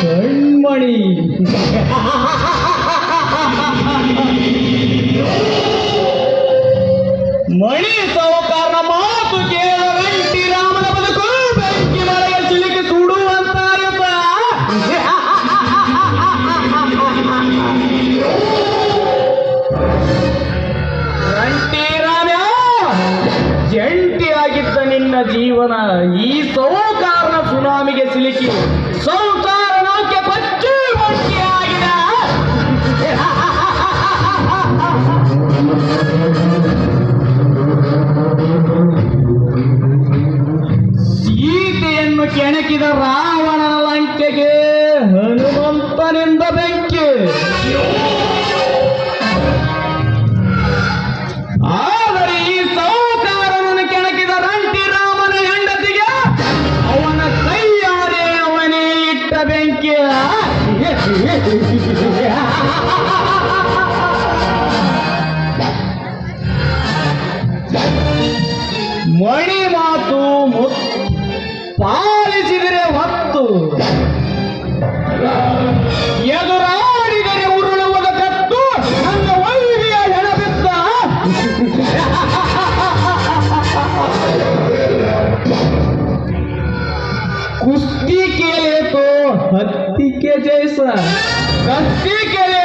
கண்மணி மணி சவக்காரன ಮಾತು ಕೇಳದಂಟಿ ರಾಮನ ಬದುಕು ಬೆಂಕಿ ಮಳೆಯ ಚಿಲಿಕೆ ಸುಡುವಂತಾರಪ್ಪ ರಂಟಿ ರಾಮ ಜಂಟಿ ನಿನ್ನ ಜೀವನ ಈ ಸೌಕಾರನ ಸುನಾಮಿಗೆ ಸಿಲುಕಿ ಸೌಕಾರ ನೌಕೆ ಪಚ್ಚು ಸೀತೆಯನ್ನು ಕೆಣಕಿದ ರಾವಣನ ಲಂಕೆಗೆ ಹನುಮಂತನಿಂದ ಬೆಂಕಿ ಇಟ್ಟ ಬೆಂಕಿ ಮಣಿ ಮಾತು ಪಾಲಿಸಿದರೆ ಹೊತ್ತು. ಕತ್ತಿ ಕೆ ಜೈಸ ಕತ್ತಿ ಕೆ